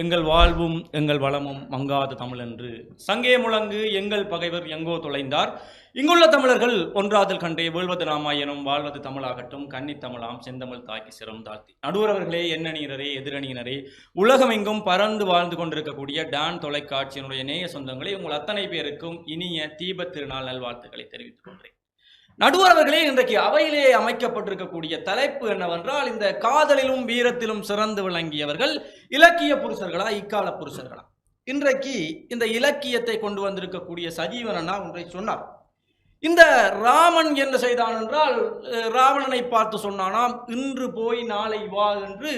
எங்கள் வாழ்வும் எங்கள் வளமும் மங்காத தமிழ் என்று சங்கே முழங்கு எங்கள் பகைவர் எங்கோ தொலைந்தார். இங்குள்ள தமிழர்கள் ஒன்றாதல் கண்டே வேள்வது ராமாயணம் வாழ்வது தமிழாகட்டும் கன்னித்தமிழாம் செந்தமிழ் தாக்கி சிரம் தாழ்த்தி. நடுவரவர்களே எண்ணணியினரே எதிரணியினரே உலகமெங்கும் பறந்து வாழ்ந்து கொண்டிருக்கக்கூடிய டான் தொலைக்காட்சியினுடைய நேய சொந்தங்களை உங்கள் அத்தனை பேருக்கும் இனிய தீபத் திருநாள் நல்வாழ்த்துக்களை தெரிவித்துக் கொள்கிறேன். நடுவரவர்களே இன்றைக்கு அவையிலே அமைக்கப்பட்டிருக்கக்கூடிய தலைப்பு என்னவென்றால் இந்த காதலிலும் வீரத்திலும் சிறந்து விளங்கியவர்கள் இலக்கிய புருஷர்களா இக்கால புருஷர்களா? இன்றைக்கு இந்த இலக்கியத்தை கொண்டு வந்திருக்கக்கூடிய சஜீவன் அண்ணா ஒன்றை சொன்னார். இந்த ராமன் என்ன செய்தான் என்றால் ராவணனை பார்த்து சொன்னானாம் இன்று போய் நாளை வா என்று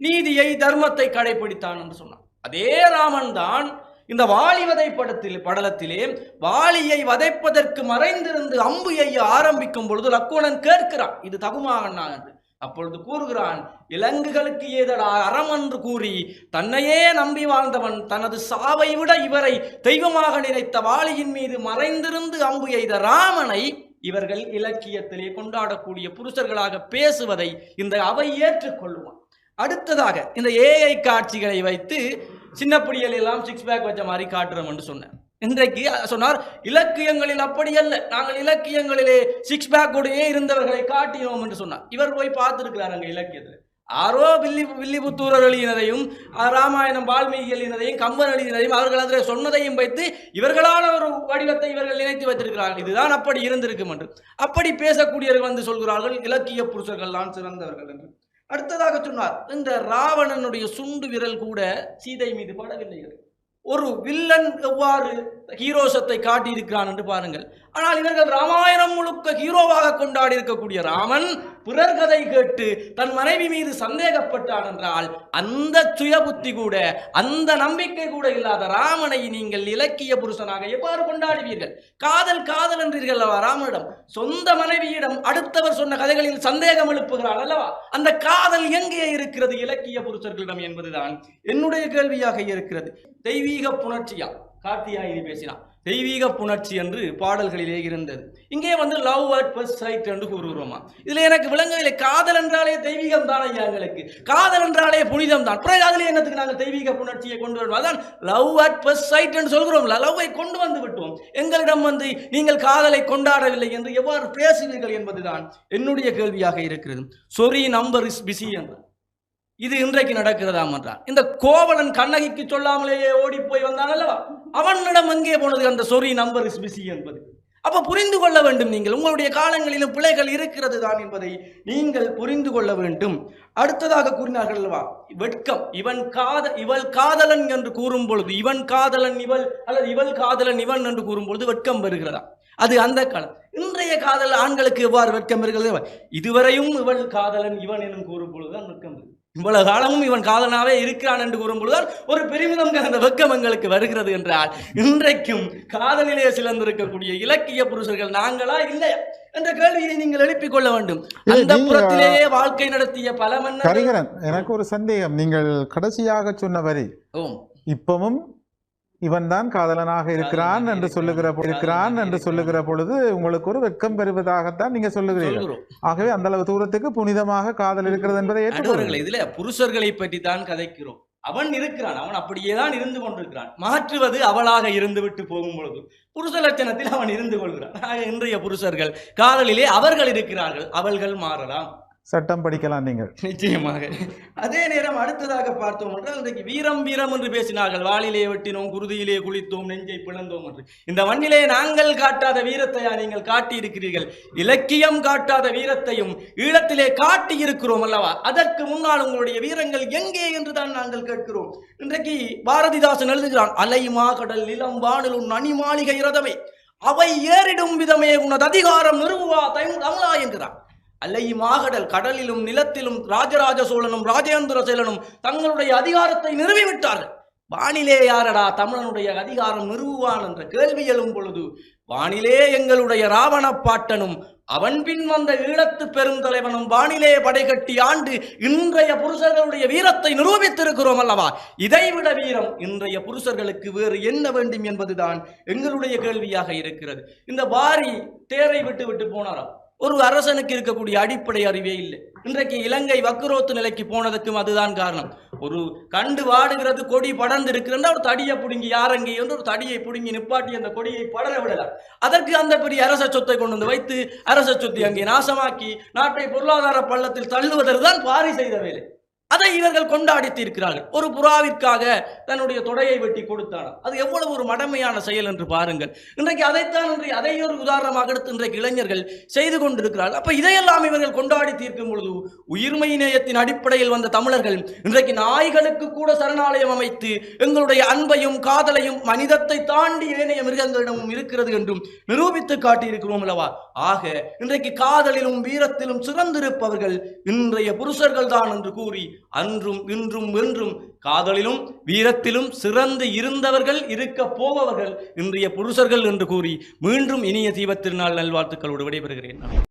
நீதியை தர்மத்தை கடைபிடித்தான் என்று சொன்னான். அதே ராமன் தான் இந்த வாலி வதை படத்தில் படலத்திலே வாலியை வதைப்பதற்கு மறைந்திருந்து அம்பு எய்ய ஆரம்பிக்கும் பொழுது லக்குவணன் கேட்கிறான் இது தகுமாகண்ணா என்று. அப்பொழுது கூறுகிறான் இலங்குகளுக்கு ஏதடா அறம் என்று கூறி தன்னையே நம்பி வாழ்ந்தவன் தனது சாவை விட இவரை தெய்வமாக நினைத்த வாலியின் மீது மறைந்திருந்து அம்பு எய்த ராமனை இவர்கள் இலக்கியத்திலே கொண்டாடக்கூடிய புருஷர்களாக பேசுவதை இந்த அவை ஏற்றுக்கொள்ளுவான் அடுத்ததாக இந்த ஏஐ காட்சிகளை வைத்து சின்னப்படியல் எல்லாம் சிக்ஸ் பேக் வச்ச மாதிரி காட்டுறோம் என்று சொன்னேன். இன்றைக்கு சொன்னார் இலக்கியங்களில் அப்படி அல்ல. நாங்கள் இலக்கியங்களிலே சிக்ஸ் பேக்கோடையே இருந்தவர்களை காட்டினோம் என்று சொன்னார். இவர் போய் பார்த்துருக்கிறார் அங்க இலக்கியத்தில். ஆரோ வில்லி வில்லிபுத்தூரர் எழுதினதையும் ராமாயணம் வால்மீகி எழுதினதையும் கம்பன் எழுதினதையும் அவர்கள் அதில் சொன்னதையும் வைத்து இவர்களான ஒரு வடிவத்தை இவர்கள் நினைத்து வைத்திருக்கிறார்கள் இதுதான் அப்படி இருந்திருக்கும் என்று. அப்படி பேசக்கூடியவர்கள் வந்து சொல்கிறார்கள் இலக்கிய புருஷர்கள் தான் சிறந்தவர்கள் என்று. அடுத்ததாக சொன்னார் இந்த ராவணனுடைய சுண்டு விரல் கூட சீதை மீது படவில்லை ஒரு வில்லன் எவ்வாறு ஹீரோசத்தை காட்டியிருக்கிறான் என்று பாருங்கள். ஆனால் இவர்கள் ராமாயணம் முழுக்க ஹீரோவாக கொண்டாடி இருக்கக்கூடிய ராமன் பிறர் கதை கேட்டு தன் மனைவி மீது சந்தேகப்பட்டான் என்றால் அந்த சுய புத்தி கூட அந்த நம்பிக்கை கூட இல்லாத ராமனை நீங்கள் இலக்கிய புருஷனாக எவ்வாறு கொண்டாடுவீர்கள்? காதல் காதல் என்றீர்கள் அல்லவா ராமனிடம்? சொந்த மனைவியிடம் அடுத்தவர் சொன்ன கதைகளில் சந்தேகம் எழுப்புகிறாள் அல்லவா? அந்த காதல் எங்கே இருக்கிறது இலக்கிய புருஷர்களிடம் என்பதுதான் என்னுடைய கேள்வியாக இருக்கிறது. தெய்வீக புணர்ச்சியா? கார்த்தியாயினி பேசினான். தெய்வீக புணர்ச்சி என்று பாடல்களிலே இருந்தது. இங்கே வந்து லவ் அட் ஃபர்ஸ்ட் சைட் என்று கூறுகிறோமா? இதுல எனக்கு விளங்கவில்லை காதல் என்றாலே தெய்வீகம் தான் ஐயா எங்களுக்கு. காதல் என்றாலே புனிதம் தான். பிறகு அதுல என்னத்துக்கு நாங்கள் தெய்வீக புணர்ச்சியை கொண்டு வருவோம்? அதான் லவ் அட் ஃபர்ஸ்ட் சைட் என்று சொல்கிறோம்ல லவ்வை கொண்டு வந்து விட்டோம். எங்களிடம் வந்து நீங்கள் காதலை கொண்டாடவில்லை என்று எவ்வாறு பேசுவீர்கள் என்பதுதான் என்னுடைய கேள்வியாக இருக்கிறது. சொரி நம்பர் இஸ் பிஸி என்றார் இது இன்றைக்கு நடக்கிறதாம் என்றான் இந்த கோவலன் கண்ணகிக்கு சொல்லாமலேயே ஓடி போய் வந்தான் அல்லவா அவனிடம் எங்கே போனது அந்த சொரி நம்பர் இஸ் பிசி என்பது. அப்ப புரிந்து கொள்ள வேண்டும் நீங்கள் உங்களுடைய காலங்களிலும் பிழைகள் இருக்கிறது தான் என்பதை நீங்கள் புரிந்து கொள்ள வேண்டும். அடுத்ததாக கூறினார்கள் அல்லவா? வெட்கம் இவன் காத இவள் காதலன் என்று கூறும் பொழுது இவன் காதலன் இவள் அல்லது இவள் காதலன் இவன் என்று கூறும் பொழுது வெட்கம் வருகிறதா அது அந்த காலம். இன்றைய காதல் ஆண்களுக்கு எவ்வாறு வெட்கம் இருக்கிறது இதுவரையும் இவள் காதலன் இவன் எனும் கூறும் பொழுதுதான் வெட்கம் வருகிறது இவ்வளவு காலமும் இவன் காதலனாவே இருக்கிறான் என்று கூறும் பொழுதுதான் ஒரு பெருமிதம் கலந்த வெட்கம் எங்களுக்கு வருகிறது என்றால் இன்றைக்கும் காதலிலே சிலந்திருக்கக்கூடிய இலக்கிய புருஷர்கள் நாங்களா இல்லையா? என்ற கேள்வியை நீங்கள் எழுப்பிக் கொள்ள வேண்டும். அந்த புறத்திலேயே வாழ்க்கை நடத்திய பல கரிகரன் எனக்கு ஒரு சந்தேகம். நீங்கள் கடைசியாக சொன்ன வரி இப்பவும் இவன் தான் காதலனாக இருக்கிறான் என்று சொல்லுகிற இருக்கிறான் என்று சொல்லுகிற பொழுது உங்களுக்கு ஒரு வெட்கம் பெறுவதாகத்தான் நீங்க சொல்லுகிறீர்கள். ஆகவே அந்த அளவு தூரத்துக்கு புனிதமாக காதல் இருக்கிறது என்பதை ஏற்றுக்கொள்ளுங்கள். இதுல புருஷர்களை பற்றி தான் கதைக்கிறோம். அவன் இருக்கிறான். அவன் அப்படியே தான் இருந்து கொண்டிருக்கிறான். மாற்றுவது அவளாக இருந்து விட்டு போகும் பொழுது புருஷ லட்சணத்தில் அவன் இருந்து கொள்கிறான். இன்றைய புருஷர்கள் காதலிலே அவர்கள் இருக்கிறார்கள். அவள்கள் மாறலாம். சட்டம் படிக்கலாம் நீங்கள். நிச்சயமாக. அதே நேரம் அடுத்ததாக பார்த்தோம் என்றால் இன்றைக்கு வீரம் வீரம் என்று பேசினார்கள். வாளிலே வெட்டினோம் குருதியிலே குளித்தோம் நெஞ்சை பிளந்தோம் என்று. இந்த மண்ணிலே நாங்கள் காட்டாத வீரத்தையா நீங்கள் காட்டி இருக்கிறீர்கள் இலக்கியம் காட்டாத வீரத்தையும் ஈழத்திலே காட்டி இருக்கிறோம் அல்லவா? அதற்கு முன்னால் உங்களுடைய வீரங்கள் எங்கே என்று தான் நாங்கள் கேட்கிறோம். இன்றைக்கு பாரதிதாசன் எழுதுகிறான் அலை மாகடல் நிலம் வானிலும் அணி மாளிகை ரதமே அவை ஏறிடும் விதமே உனது அதிகாரம் நிறுவுவா தமிழா என்கிறான். அல்லை மாகடல் கடலிலும் நிலத்திலும் ராஜராஜ சோழனும் ராஜேந்திர சேலனும் தங்களுடைய அதிகாரத்தை நிறுவிவிட்டார்கள். வானிலே யாரடா தமிழனுடைய அதிகாரம் நிறுவுவான் என்ற கேள்வி எழும் பொழுது வானிலே எங்களுடைய ராவண பாட்டனும் அவன் பின் வந்த ஈழத்து பெருந்தலைவனும் வானிலே படைகட்டி ஆண்டு இன்றைய புருஷர்களுடைய வீரத்தை நிரூபித்திருக்கிறோம் அல்லவா? இதைவிட வீரம் இன்றைய புருஷர்களுக்கு வேறு என்ன வேண்டும் என்பதுதான் எங்களுடைய கேள்வியாக இருக்கிறது. இந்த வாரி தேரை விட்டு விட்டு போனாராம் ஒரு அரசனுக்கு இருக்கக்கூடிய அடிப்படை அறிவே இல்லை. இன்றைக்கு இலங்கை வக்குரோத்து நிலைக்கு போனதுக்கும் அதுதான் காரணம். ஒரு கண்டு வாடுகிறது கொடி படர்ந்து இருக்கிறன்னா ஒரு தடியை பிடுங்கி யாரங்கி என்று ஒரு தடியை பிடுங்கி நிப்பாட்டி அந்த கொடியை படர விடலாம். அதற்கு அந்த பெரிய அரச சொத்தை கொண்டு வந்து வைத்து அரச சொத்தை அங்கே நாசமாக்கி நாட்டை பொருளாதார பள்ளத்தில் தள்ளுவதற்கு தான் பாரி செய்த வேலை. அதை இவர்கள் கொண்டாடி தீர்க்கிறார்கள் ஒரு புறாவிற்காக தன்னுடைய தொடையை வெட்டி கொடுத்தாராம் அது எவ்வளவு ஒரு மடமையான செயல் என்று பாருங்கள். இன்றைக்கு அதைத்தான் இன்றைக்கு அதை ஒரு உதாரணமாக எடுத்து இன்றைக்கு இளைஞர்கள் செய்து கொண்டிருக்கிறார்கள். அப்ப இதையெல்லாம் இவர்கள் கொண்டாடி தீர்க்கும் பொழுது உயிர்மை நேயத்தின் அடிப்படையில் வந்த தமிழர்கள் இன்றைக்கு நாய்களுக்கு கூட சரணாலயம் அமைத்து எங்களுடைய அன்பையும் காதலையும் மனிதத்தை தாண்டி ஏனைய மிருகங்களிடமும் இருக்கிறது என்றும் நிரூபித்து காட்டியிருக்கிறோம் அல்லவா? ஆக இன்றைக்கு காதலிலும் வீரத்திலும் சிறந்திருப்பவர்கள் இன்றைய புருஷர்கள் தான் என்று கூறி அன்றும் இன்றும் என்றும் காதலிலும் வீரத்திலும் சிறந்து இருந்தவர்கள் இருக்க போபவர்கள். இன்றைய புருஷர்கள் என்று கூறி மீண்டும் இனிய தீபத்திருநாள் நல்வாழ்த்துக்களோடு விடைபெறுகிறேன்.